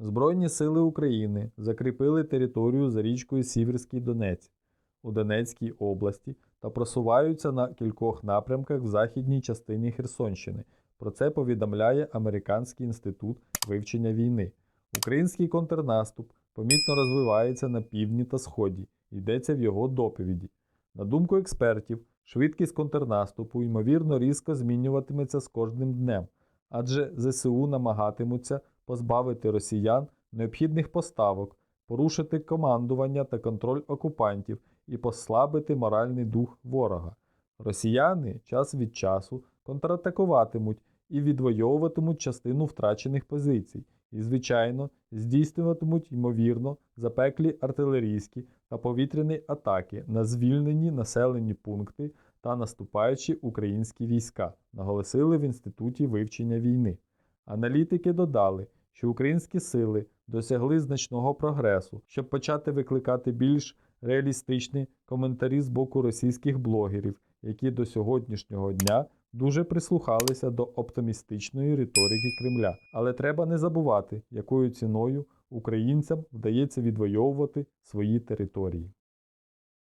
Збройні сили України закріпили територію за річкою Сіверський Донець у Донецькій області та просуваються на кількох напрямках в західній частині Херсонщини. Про це повідомляє Американський інститут вивчення війни. Український контрнаступ помітно розвивається на півдні та сході, йдеться в його доповіді. На думку експертів, швидкість контрнаступу ймовірно різко змінюватиметься з кожним днем, адже ЗСУ намагатимуться позбавити росіян необхідних поставок, порушити командування та контроль окупантів і послабити моральний дух ворога. Росіяни час від часу контратакуватимуть і відвоюватимуть частину втрачених позицій, і, звичайно, здійснюватимуть ймовірно запеклі артилерійські та повітряні атаки на звільнені населені пункти та наступаючі українські війська, наголосили в Інституті вивчення війни. Аналітики додали, що українські сили досягли значного прогресу, щоб почати викликати більш реалістичні коментарі з боку російських блогерів, які до сьогоднішнього дня дуже прислухалися до оптимістичної риторики Кремля. Але треба не забувати, якою ціною українцям вдається відвоювати свої території.